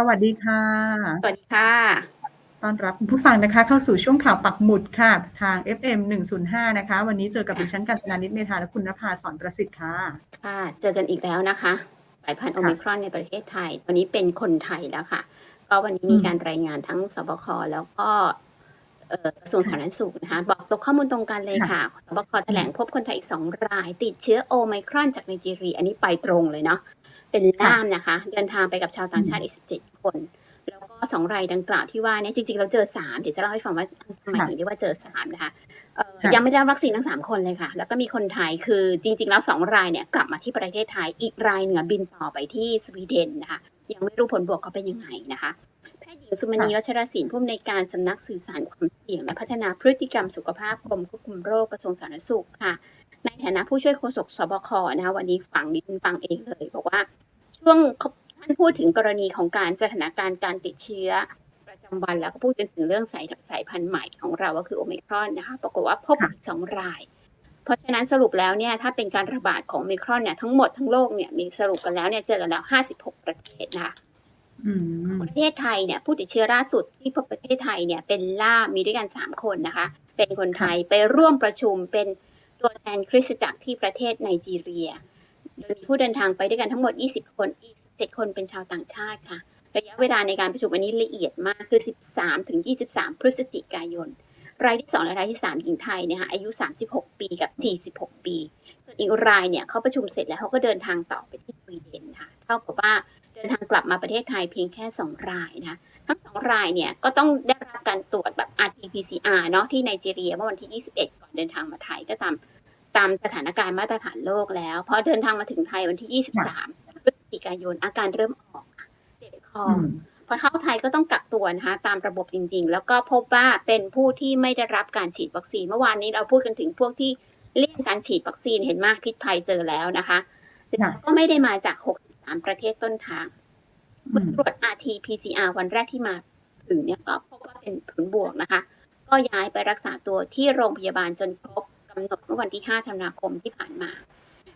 สวัสดีค่ะ สวัสดีค่ะต้อนรับคุณผู้ฟังนะคะ เข้าสู่ช่วงข่าวปักหมุดค่ะ ทาง FM 105 นะคะ วันนี้เจอกับค่ะดิฉันกัญจนานิตเมธาและคุณนภาสอนประสิทธิ์ค่ะ ค่ะ เจอกันอีกแล้วนะคะสายพันธุ์โอค่ะมิครอนในประเทศไทย วันนี้เป็นคนไทยแล้วค่ะ ก็วันนี้มีอืมการรายงานทั้งสบคแล้วก็เอ่อกระทรวงสาธารณสุขนะคะ บอกตกข้อมูลตรงกันเลยค่ะสบคแถลงพบคนไทยอีกสองราย ติดเชื้อโอไมครอนจากไนจีเรีย อันนี้ไปตรงเลยเนาะ เป็นล่ามนะคะ เดินทางไปกับชาวต่างชาติอีกสิบเจ็ดคน แล้วก็สองรายดังกล่าวที่ว่าเนี่ยจริงๆเราเจอสามเดี๋ยวจะเล่าให้ฟังว่าทำไมค่ะถึงเรียกว่าเจอสามนะคะเอ่อค่ะยังไม่ได้รับวัคซีนทั้งสามคนเลยค่ะ แล้วก็มีคนไทยคือจริง ๆ แล้วสองรายเนี่ยกลับมาที่ประเทศไทยอีกรายเหนือบินต่อไปที่สวีเดนนะคะยังไม่รู้ผลบวกเขาเป็นยังไงนะคะแพทย์หญิงสุมณีวัชรศิลป์ผู้อำนวยการสำนักสื่อสารความเสี่ยงและพัฒนาพฤติกรรมสุขภาพกรมควบคุมโรคกระทรวงสาธารณสุขค่ะ ในฐานะผู้ช่วยโฆษกสบคนะคะวันนี้ฟังดิฉันฟังเองเลย บอกว่าช่วงท่านพูดถึงกรณีของการสถานการณ์การติดเชื้อประจำวันแล้วก็พูดกันถึงเรื่องสายสายพันธุ์ใหม่ของเราก็คือโอไมครอนนะคะปรากฏว่าพบค่ะอีกสองราย เพราะฉะนั้นสรุปแล้วเนี่ยถ้าเป็นการระบาดของโอไมครอนเนี่ยทั้งหมดทั้งโลกเนี่ยมีสรุปกันแล้วเนี่ยเจอกันแล้ว56ประเทศนะคะอืมประเทศไทยเนี่ยผู้ติดเชื้อล่าสุดที่พบประเทศไทยเนี่ยเป็นล่ามมีด้วยกัน3คนนะคะ เป็นคนไทยไปร่วมประชุมเป็น ตัวแทนคริสตจักรที่ประเทศไนจีเรีย โดยมีผู้เดินทางไปด้วยกันทั้งหมด 20 คน อีก 7 คนเป็นชาวต่างชาติค่ะ ระยะเวลาในการประชุมอันนี้ละเอียดมาก คือ 13 ถึง 23 พฤศจิกายน รายที่ 2 และรายที่ 3 หญิงไทยเนี่ยค่ะอายุ 36 ปีกับ 46 ปี ส่วนอีกรายเนี่ยเขาประชุมเสร็จแล้วเขาก็เดินทางต่อไปที่สวีเดนค่ะ เท่ากับว่า ดินทางกลับมาประเทศไทยเพียงแค่ 2 รายนะคะทั้งสองรายเนี่ยก็ต้องได้รับการตรวจแบบ RT-PCR เนาะที่ไนจีเรียเมื่อวันที่ 21 ก่อนเดินทางมาไทยก็ตามตามสถานการณ์มาตรฐานโลกแล้วพอเดินทางมาถึงไทยวันที่ 23พฤศจิกายนอาการเริ่มออกค่ะเจ็บคออือมพอเข้าไทยก็ต้องกักตัวนะคะตามระบบจริง ๆ แล้วก็พบว่าเป็นผู้ที่ไม่ได้รับการฉีดวัคซีน เมื่อวานนี้เราพูดกันถึงพวกที่เลี่ยงการฉีดวัคซีนเห็นมากพิษภัยเจอแล้วนะคะค่ะก็ไม่ได้มาจาก 63ประเทศต้นทางอืเมื่อมตรวจ RT-PCR วันแรกที่มาถึงเนี่ยก็พบว่าเป็นผลบวกนะคะ ก็ย้ายไปรักษาตัวที่โรงพยาบาลจนครบกำหนดเมื่อวันที่ 5 ธันวาคมที่ผ่านมา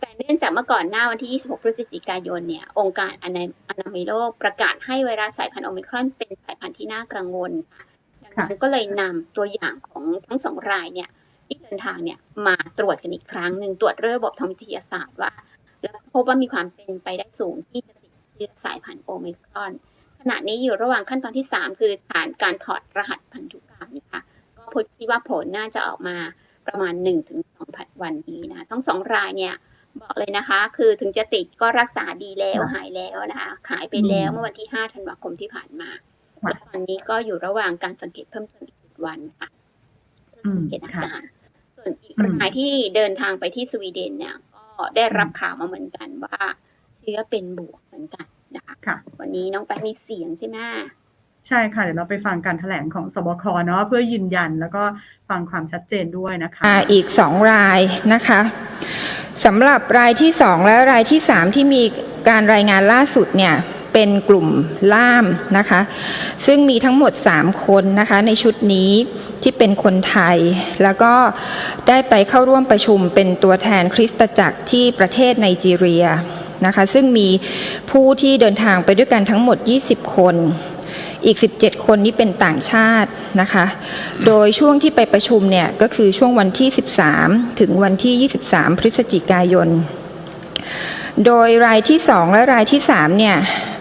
แต่เนื่องจากเมื่อก่อนหน้าวันที่ 26 พฤศจิกายนเนี่ย องค์การอนาอนามัยโลกประกาศให้ไวรัสสายพันธุ์โอมิครอนเป็นสายพันธุ์ที่น่ากังวลค่ะดังนั้นก็เลยนำตัวอย่างของทั้งสองรายเนี่ยที่เดินทางเนี่ยมาตรวจกันอีกครั้งหนึ่งตรวจระบบทางวิทยาศาสตร์ว่า แล้วพบว่ามีความเป็นไปได้สูงที่จะติดเชื้อสายพันธุ์โอมิครอน ขณะนี้อยู่ระหว่างขั้นตอนที่ 3 คือฐานการถอดรหัสพันธุกรรมนะคะก็พบที่ว่าผลน่าจะออกมาประมาณ 1-2วันนี้นะทั้งสองรายเนี่ยบอกเลยนะคะ คือถึงจะติดก็รักษาดีแล้วหายแล้วนะคะขายไปแล้วเมื่อวันที่ 5 ธันวาคมที่ผ่านมาค่ะและตอนนี้ก็อยู่ระหว่างการสังเกตเพิ่มเติมอีก7วันค่ะเพื่อสังเกตอาการส่วนอีกอืมรายที่เดินทางไปที่สวีเดนเนี่ยก็ ได้รับข่าวมาเหมือนกันว่าเชื้อเป็นบวกเหมือนกันนะคะค่ะวันนี้น้องแป๊ะมีเสียงใช่ไหมใช่ค่ะ เดี๋ยวเราไปฟังการแถลงของสบคเนาะเพื่อยืนยันแล้วก็ฟังความชัดเจนด้วยนะคะอ่าอีก2รายนะคะสำหรับรายที่2และรายที่3ที่มีการรายงานล่าสุดเนี่ย เป็นกลุ่มล่ามนะคะ ซึ่งมีทั้งหมด 3 คนนะคะในชุดนี้ที่เป็นคนไทย แล้วก็ได้ไปเข้าร่วมประชุมเป็นตัวแทนคริสตจักรที่ประเทศไนจีเรียนะคะ ซึ่งมีผู้ที่เดินทางไปด้วยกันทั้งหมด 20 คนอีก 17 คนนี้เป็นต่างชาตินะคะ โดยช่วงที่ไปประชุมเนี่ยก็คือช่วงวันที่ 13 ถึงวันที่ 23 พฤศจิกายน โดยรายที่ 2 และรายที่ 3 เนี่ย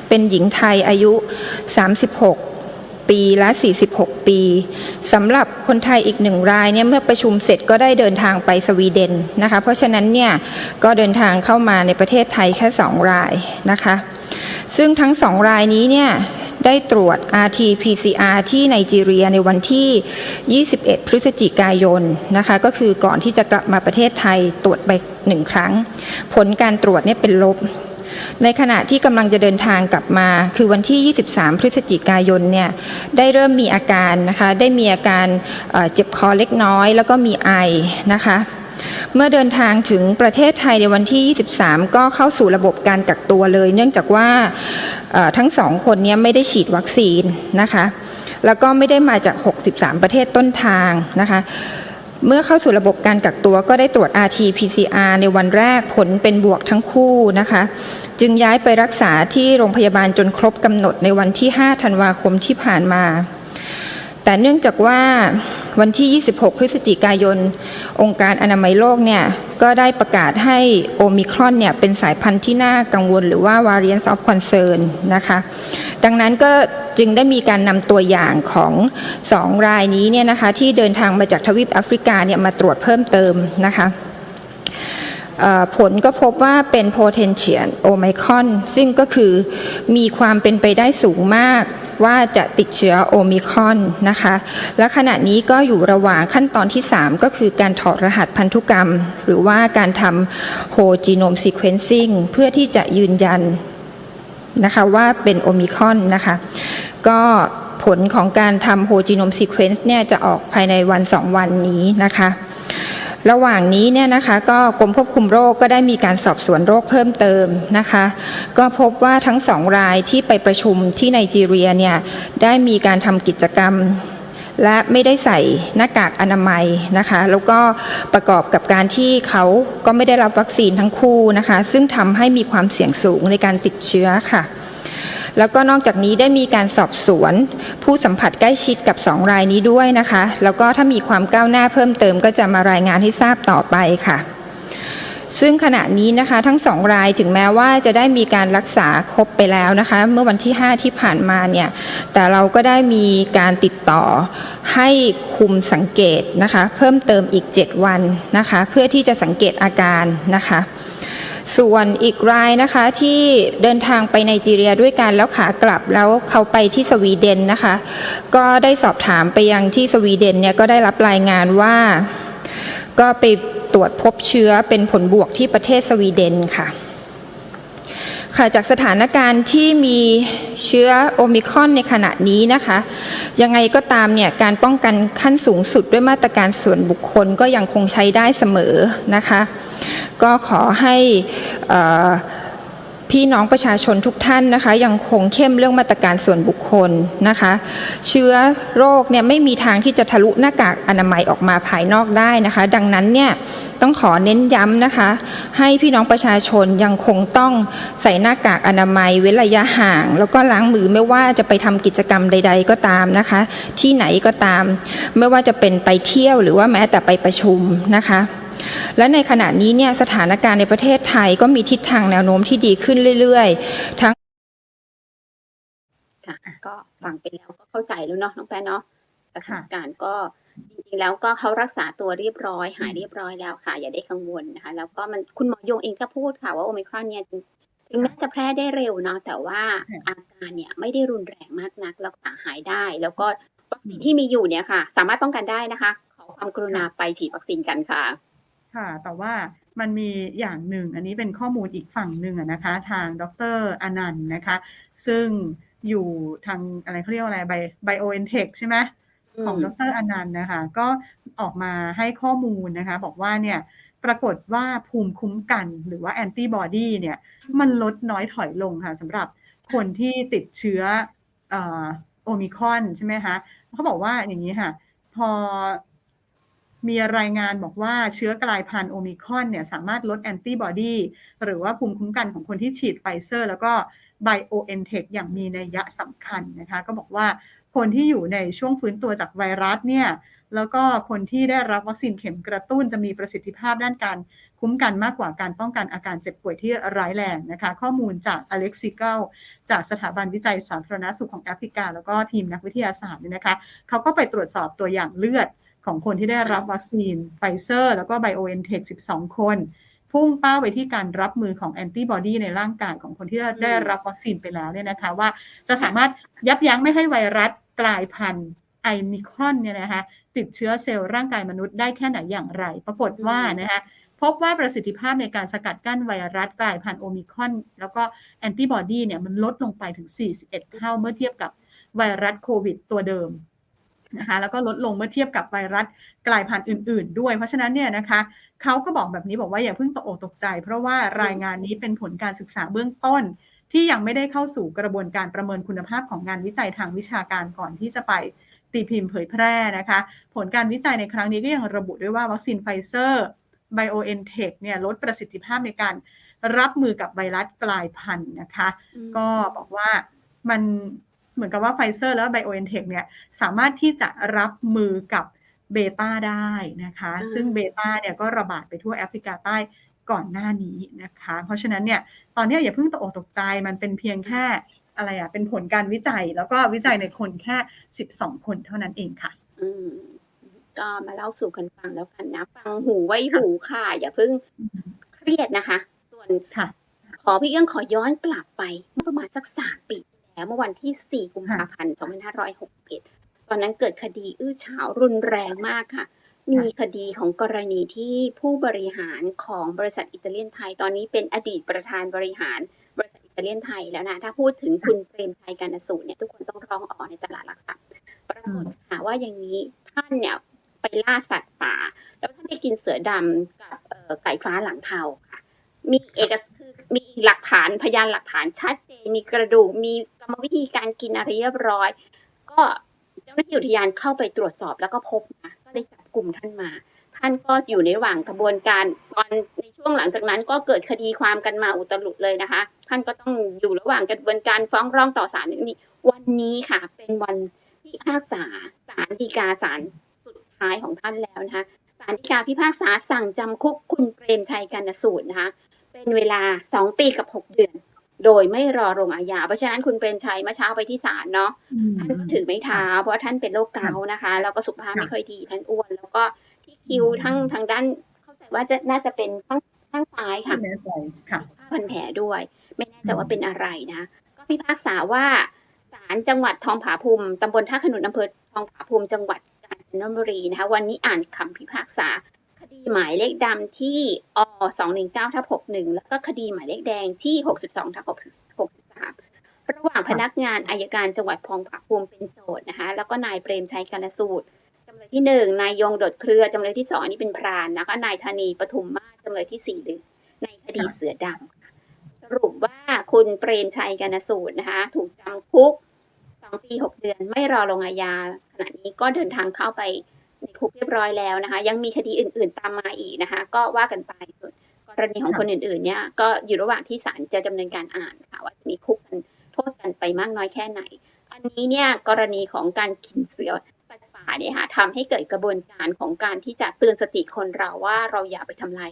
เป็นหญิงไทยอายุ 36 ปีและ 46 ปีสำหรับคนไทยอีกหนึ่งรายเนี่ยเมื่อประชุมเสร็จก็ได้เดินทางไปสวีเดนนะคะ เพราะฉะนั้นเนี่ยก็เดินทางเข้ามาในประเทศไทยแค่ 2 รายนะคะ ซึ่งทั้งสองรายนี้เนี่ยได้ตรวจ RT-PCR ที่ไนจีเรียในวันที่ 21 พฤศจิกายนนะคะ ก็คือก่อนที่จะกลับมาประเทศไทยตรวจไปหนึ่งครั้ง ผลการตรวจเนี่ยเป็นลบ ในขณะที่กำลังจะเดินทางกลับมา คือวันที่ 23 พฤศจิกายนเนี่ยได้เริ่มมีอาการนะคะได้มีอาการเจ็บคอเล็กน้อย แล้วก็มีไอนะคะเมื่อเดินทางถึงประเทศไทยในวันที่ 23 ก็เข้าสู่ระบบการกักตัวเลย เนื่องจากว่าทั้งสองคนเนี้ไม่ได้ฉีดวัคซีนนะคะ แล้วก็ไม่ได้มาจาก 63 ประเทศต้นทางนะคะ เมื่อเข้าสู่ระบบการกักตัวก็ได้ตรวจ RT-PCR ในวันแรกผลเป็นบวกทั้งคู่นะคะ จึงย้ายไปรักษาที่โรงพยาบาลจนครบกำหนดในวันที่ 5 ธันวาคมที่ผ่านมา แต่เนื่องจากว่าวันที่ 26 พฤศจิกายน องค์การอนามัยโลกเนี่ย ก็ได้ประกาศให้โอมิครอนเนี่ย เป็นสายพันธุ์ที่น่ากังวลหรือว่า variant of concern นะคะ ดังนั้นก็จึงได้มีการนำตัวอย่างของสองรายนี้เนี่ยนะคะ ที่เดินทางมาจากทวีปแอฟริกาเนี่ย มาตรวจเพิ่มเติมนะคะผลก็พบว่าเป็น potential omicron ซึ่งก็คือมีความเป็นไปได้สูงมาก ว่าจะติดเชื้อโอมิครอนนะคะ และขณะนี้ก็อยู่ระหว่างขั้นตอนที่ 3 ก็คือการถอดรหัสพันธุกรรม หรือว่าการทำ whole genome sequencing เพื่อที่จะยืนยันนะคะว่าเป็นโอมิคอนนะคะ ก็ผลของการทำโฮจีโนมซีเควนซ์เนี่ยจะออกภายในวันสองวันนี้นะคะ ระหว่างนี้เนี่ยนะคะก็กรมควบคุมโรคก็ได้มีการสอบสวนโรคเพิ่มเติมนะคะ ก็พบว่าทั้งสองรายที่ไปประชุมที่ไนจีเรียเนี่ยได้มีการทำกิจกรรมและไม่ได้ใส่หน้ากากอนามัยนะคะ แล้วก็ประกอบกับการที่เขาก็ไม่ได้รับวัคซีนทั้งคู่นะคะ ซึ่งทำให้มีความเสี่ยงสูงในการติดเชื้อค่ะ แล้วก็นอกจากนี้ได้มีการสอบสวน ผู้สัมผัสใกล้ชิดกับสองรายนี้ด้วยนะคะ แล้วก็ถ้ามีความก้าวหน้าเพิ่มเติมก็จะมารายงานให้ทราบต่อไปค่ะซึ่งขณะนี้นะคะทั้งสองรายถึงแม้ว่าจะได้มีการรักษาครบไปแล้วนะคะ เมื่อวันที่ 5 ที่ผ่านมาเนี่ยแต่เราก็ได้มีการติดต่อให้คุมสังเกตนะคะ เพิ่มเติมอีก 7 วันนะคะ เพื่อที่จะสังเกตอาการนะคะ ส่วนอีกรายนะคะที่เดินทางไปไนจีเรียด้วยกันแล้วขากลับแล้วเขาไปที่สวีเดนนะคะ ก็ได้สอบถามไปยังที่สวีเดนเนี่ยก็ได้รับรายงานว่า ก็ไปตรวจพบเชื้อเป็นผลบวกที่ประเทศสวีเดนค่ะค่ะจากสถานการณ์ที่มีเชื้อโอมิครอนในขณะนี้นะคะ ยังไงก็ตามเนี่ยการป้องกันขั้นสูงสุดด้วยมาตรการส่วนบุคคลก็ยังคงใช้ได้เสมอนะคะ ก็ขอให้พี่น้องประชาชนทุกท่านนะคะ ยังคงเข้มเรื่องมาตรการส่วนบุคคลนะคะ เชื้อโรคเนี่ยไม่มีทางที่จะทะลุหน้ากากอนามัยออกมาภายนอกได้นะคะ ดังนั้นเนี่ยต้องขอเน้นย้ำนะคะ ให้พี่น้องประชาชนยังคงต้องใส่หน้ากากอนามัย เว้นระยะห่าง แล้วก็ล้างมือไม่ว่าจะไปทำกิจกรรมใด ๆ ก็ตามนะคะ ที่ไหนก็ตาม ไม่ว่าจะเป็นไปเที่ยวหรือว่าแม้แต่ไปประชุมนะคะ และในขณะนี้เนี่ยสถานการณ์ในประเทศไทยก็มีทิศทางแนวโน้มที่ดีขึ้นเรื่อยๆ ทั้งค่ะก็ฟังไปแล้วก็เข้าใจแล้วเนาะน้องแป้นเนาะสถานการณ์ก็จริงๆแล้วก็เขารักษาตัวเรียบร้อย หายเรียบร้อยแล้วค่ะ อย่าได้กังวลนะคะ แล้วก็มันคุณหมอยงเองก็พูดค่ะว่าโอมิครอนเนี่ยถึงแม้จะแพร่ได้เร็วเนาะแต่ว่าอาการเนี่ยไม่ได้รุนแรงมากนักรักษาหายได้ แล้วก็วัคซีนที่มีอยู่เนี่ยค่ะ สามารถป้องกันได้นะคะ ขอความกรุณาไปฉีดวัคซีนกันค่ะ ค่ะ แต่ว่ามันมีอย่างหนึ่ง อันนี้เป็นข้อมูลอีกฝั่งหนึ่งอะนะคะ ทางดรอนันต์นะคะ ซึ่งอยู่ทางอะไรเขาเรียกว่าอะไรไบไบโอเอนเทคใช่ไหมของดรอนันต์นะคะ ก็ออกมาให้ข้อมูลนะคะ บอกว่าเนี่ยปรากฏว่าภูมิคุ้มกันหรือว่าแอนติบอดีเนี่ยมันลดน้อยถอยลงค่ะสำหรับคนที่ติดเชื้อโอมิครอนใช่ไหมคะเขาบอกว่าอย่างนี้ค่ะ พอ มีรายงานบอกว่าเชื้อกลายพันธุ์โอมิคอนเนี่ยสามารถลดแอนติบอดีหรือว่าภูมิคุ้มกันของคนที่ฉีดไฟเซอร์ แล้วก็ไบโอเอนเทคอย่างมีนัยยะสำคัญนะคะ ก็บอกว่าคนที่อยู่ในช่วงฟื้นตัวจากไวรัสเนี่ยแล้วก็คนที่ได้รับวัคซีนเข็มกระตุ้นจะมีประสิทธิภาพด้านการคุ้มกันมากกว่าการป้องกันอาการเจ็บป่วยที่ร้ายแรงนะคะ ข้อมูลจากอเล็กซิเกลจากสถาบันวิจัยสาธารณสุขของแอฟริกา แล้วก็ทีมนักวิทยาศาสตร์เนี่ยนะคะเขาก็ไปตรวจสอบตัวอย่างเลือด ของคนที่ได้รับวัคซีนไฟเซอร์ แล้วก็ไบโอเอนเทค12 คน พุ่งเป้าไปที่การรับมือของแอนติบอดีในร่างกายของคนที่ได้รับวัคซีนไปแล้วเนี่ยนะคะว่าจะสามารถยับยั้งไม่ให้ไวรัสกลายพันธุ์ไอมิครอนเนี่ยนะคะติดเชื้อเซลล์ร่างกายมนุษย์ได้แค่ไหนอย่างไร ปรากฏว่านะคะพบว่าประสิทธิภาพในการสกัดกั้นไวรัสกลายพันธุ์โอมิครอน แล้วก็แอนติบอดีเนี่ยมันลดลงไปถึง 41 เท่าเมื่อเทียบกับไวรัสโควิดตัวเดิม นะคะแล้วก็ลดลงเมื่อเทียบกับไวรัสกลายพันธุ์อื่น ๆ ด้วย เพราะฉะนั้นเนี่ยนะคะเขาก็บอกแบบนี้บอกว่าอย่าเพิ่งตกอกตกใจ เพราะว่ารายงานนี้เป็นผลการศึกษาเบื้องต้น ที่ยังไม่ได้เข้าสู่กระบวนการประเมินคุณภาพของงานวิจัยทางวิชาการก่อนที่จะไปตีพิมพ์เผยแพร่นะคะ ผลการวิจัยในครั้งนี้ก็ยังระบุด้วยว่าวัคซีนไฟเซอร์ BioNTech เนี่ยลดประสิทธิภาพในการรับมือกับไวรัสกลายพันธุ์นะคะ ก็บอกว่ามัน เหมือนกับว่าไฟเซอร์แล้วไบโอเอนเทคเนี่ยสามารถที่จะรับมือกับเบต้าได้นะคะอืมซึ่งเบต้าเนี่ยก็ระบาดไปทั่วแอฟริกาใต้ก่อนหน้านี้นะคะ เพราะฉะนั้นเนี่ยตอนนี้อย่าเพิ่งตกอกตกใจมันเป็นเพียงแค่อะไรอะเป็นผลการวิจัยแล้วก็วิจัยในคนแค่ 12 คนเท่านั้นเองค่ะ อืมก็มาเล่าสู่กันฟังแล้วกันนะ ฟังหูไว้หูค่ะ อย่าเพิ่งเครียดนะคะ ส่วนค่ะขอพี่เอื้องขอย้อนกลับไปเมื่อประมาณสักสามปีที่ แล้วเมื่อวันที่ 4 กุมภาพันธ์ 2561 ตอนนั้นเกิดคดีอื้อฉาวรุนแรงมากค่ะ มีคดีของกรณีที่ผู้บริหารของบริษัทอิตาเลียนไทย ตอนนี้เป็นอดีตประธานบริหารบริษัทอิตาเลียนไทยแล้วนะ ถ้าพูดถึงคุณเปรมชัยกานสูตรเนี่ยทุกคนต้องร้องอ๋อในตลาดหลักทรัพย์ปรากฏค่ะว่าอย่างนี้ท่านเนี่ยไปล่าสัตว์ป่า แล้วท่านไปกินเสือดำกับเอ่อไก่ฟ้าหลังเทาค่ะมีเอกสคือมีหลักฐานพยานหลักฐานชัดเจนมีกระดูกมีก รรมวิธีการกินอะไรเรียบร้อย ก็เจ้าหน้าที่อุทยานเข้าไปตรวจสอบแล้วก็พบนะก็ได้จับกลุ่มท่านมา ท่านก็อยู่ในระหว่างกระบวนการตอนในช่วงหลังจากนั้นก็เกิดคดีความกันมาอุตลุดเลยนะคะ ท่านก็ต้องอยู่ระหว่างกระบวนการฟ้องร้องต่อศาลนี่วันนี้ค่ะ เป็นวันพิพากษาศาลฎีกาศาลสุดท้ายของท่านแล้วนะคะศาลฎีกาพิพากษาสั่งจำคุกคุณเปรมชัยกานสูตรนะคะเป็นเวลาสองปีกับหกเดือน โดยไม่รอลงอาญาเพราะฉะนั้นคุณเปรมชัยเมื่อเช้าไปที่ศาลเนาะท่านก็ถือไม้เท้าเพราะว่าท่านเป็นโรคเกาต์นะคะ แล้วก็สุขภาพไม่ค่อยดีท่านอ้วน แล้วก็ที่คิ้วทั้งทางด้าน เข้าใจว่าจะน่าจะเป็นข้างข้างซ้ายค่ะไม่แน่ใจค่ะผ้าพันแผลด้วย ไม่แน่ใจว่าเป็นอะไรนะ ก็พิพากษาว่าศาลจังหวัดทองผาภูมิตำบลท่าขนุนอำเภอทองผาภูมิจังหวัดกาญจนบุรีนะคะ วันนี้อ่านคำพิพากษาค ดีหมายเลขดำที่อ219ทับ61 แล้วก็คดีหมายเลขแดงที่ 62ทับ63 ระหว่างพนักงานอายการจังหวัดทองผาภูมิเป็นโจทย์นะคะ แล้วก็นายเปรมชัยกานสูตรจำเลยที่หนึ่งนายยงโดดเครือจำเลยที่สองอันนี้เป็นพรานนะคะนายธานีปทุมมาจำเลยที่สี่หรือในคดีเสือดำสรุปว่าคุณเปรมชัยกานสูตรนะคะ ถูกจำคุกสองปีหกเดือนไม่รอลงอาญาขณะนี้ก็เดินทางเข้าไป ในคุกเรียบร้อยแล้วนะคะ ยังมีคดีอื่น ๆ ตามมาอีกนะคะ ก็ว่ากันไปส่วนกรณีของคนอื่น ๆ เนี่ย ก็อยู่ระหว่างที่ศาลจะดำเนินการอ่านค่ะว่าจะมีคุกกันโทษกันไปมากน้อยแค่ไหน อันนี้เนี่ยกรณีของการกินเสือสัตว์ป่าเนี่ยค่ะทำให้เกิดกระบวนการของการที่จะเตือนสติคนเราว่าเราอย่าไปทำลาย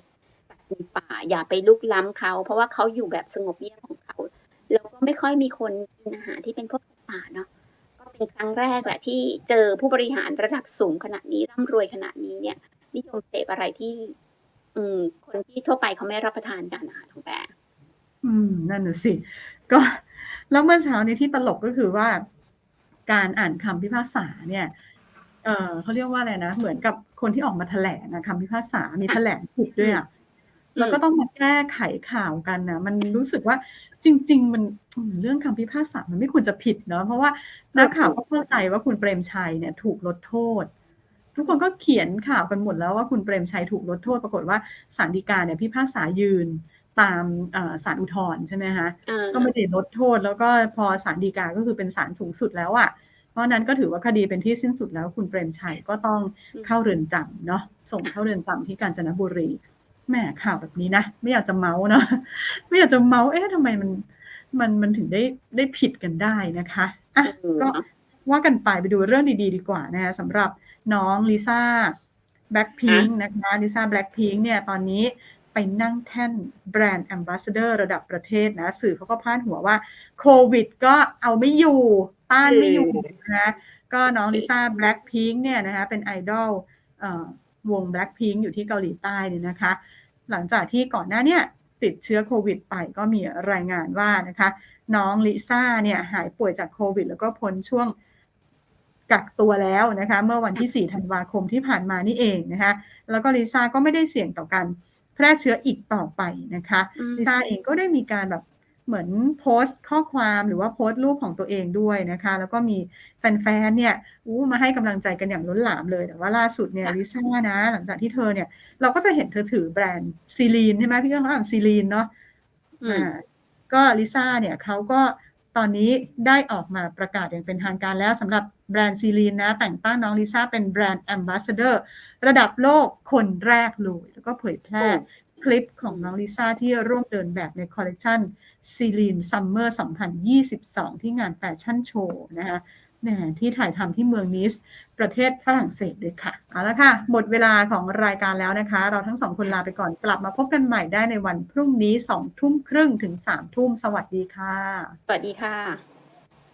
สัตว์ในป่า อย่าไปลุกล้ำเขา เพราะว่าเขาอยู่แบบสงบเงียบของเขา แล้วก็ไม่ค่อยมีคนกินอาหารที่เป็นพวกสัตว์ป่าเนาะก็ เป็นครั้งแรกแหละที่เจอผู้บริหารระดับสูงขนาดนี้ร่ำรวยขนาดนี้เนี่ย นิยมเสพอะไรที่ อืม คนที่ทั่วไปเขาไม่รับประทานกันนะคะของแปรอืม นั่นน่ะสิ ก็ แล้วเมื่อเช้านี้ที่ตลกก็คือว่า การอ่านคำพิพากษาเนี่ย เออเขาเรียกว่าอะไรนะ เหมือนกับคนที่ออกมาแถลงนะคำพิพากษามีแถลงผิดด้วยอะแล้วก็ต้องมาแก้ไขข่าวกันนะมันรู้สึกว่า จริง ๆ มันอืมเรื่องคำพิพากษามันไม่ควรจะผิดเนาะเพราะว่านักข่าวก็เข้าใจว่าคุณเปรมชัยเนี่ยถูกลดโทษ ทุกคนก็เขียนข่าวกันหมดแล้วว่าคุณเปรมชัยถูกลดโทษ ปรากฏว่าศาลฎีกาเนี่ยพิพากษายืนตามเอ่อศาลอุทธรณ์ใช่ไหมคะอ่าก็ไม่ได้ลดโทษ แล้วก็พอศาลฎีกาก็คือเป็นศาลสูงสุดแล้วอะ่ะเพราะฉะนั้นก็ถือว่าคดีเป็นที่สิ้นสุดแล้วคุณเปรมชัยก็ต้องเข้าเรือนจำเนาะส่งเข้าเรือนจำที่กาญจนบุรี แหม่ข่าวแบบนี้นะ ไม่อยากจะเมาส์เนาะไม่อยากจะเมาส์เอ๊ะทำไมมันมันมันถึงได้ได้ผิดกันได้นะคะอะเออก็ว่ากันไปไปดูเรื่องดีๆ ดีกว่านะคะสำหรับน้องลิซ่าแบล็คพิงค์นะคะลิซ่าแบล็คพิงค์เนี่ยตอนนี้ไปนั่งแท่นแบรนด์แอมบาสเดอร์ระดับประเทศนะ สื่อเขาก็พาดหัวว่าโควิดก็เอาไม่อยู่ต้านไม่อยู่นะก็น้องลิซ่าแบล็คพิงค์เนี่ยนะคะเป็นไอดอลเอ่อวง Blackpink อยู่ที่เกาหลีใต้เนี่ยนะคะ หลังจากที่ก่อนหน้าเนี่ยติดเชื้อโควิดไปก็มีรายงานว่านะคะน้องลิซ่าเนี่ยหายป่วยจากโควิด แล้วก็พ้นช่วงกักตัวแล้วนะคะเมื่อวันที่ 4 ธันวาคมที่ผ่านมานี่เองนะคะแล้วก็ลิซ่าก็ไม่ได้เสี่ยงต่อการแพร่เชื้ออีกต่อไปนะคะอืมลิซ่าเองก็ได้มีการแบบ เหมือนโพสต์ข้อความหรือว่าโพสต์รูปของตัวเองด้วยนะคะ แล้วก็มีแฟนๆเนี่ยอู้มาให้กำลังใจกันอย่างล้นหลามเลย แต่ว่าล่าสุดเนี่ยลิซ่านะ หลังจากที่เธอเนี่ย เราก็จะเห็นเธอถือแบรนด์ซีลีนใช่ไหมพี่ก็อ่านซีลีนเนาะอืมอ่าก็ลิซ่าเนี่ยเขาก็ตอนนี้ได้ออกมาประกาศอย่างเป็นทางการแล้วสำหรับแบรนด์ซีลีนนะ แต่งตั้งน้องลิซ่าเป็นแบรนด์แอมบาสเดอร์ ระดับโลกคนแรกเลย แล้วก็เผยแพร่ คลิปของน้องลิซ่าที่ร่วมเดินแบบในคอลเลกชันซีลีนซัมเมอร์2022 ที่งานแฟชั่นโชว์นะคะที่ถ่ายทำที่เมืองนิส ประเทศฝรั่งเศสด้วยค่ะ เอาละค่ะ หมดเวลาของรายการแล้วนะคะ เราทั้งสองคนลาไปก่อนกลับมาพบกันใหม่ได้ในวันพรุ่งนี้2ทุ่มครึ่งถึง3ทุ่มสวัสดีค่ะ สวัสดีค่ะ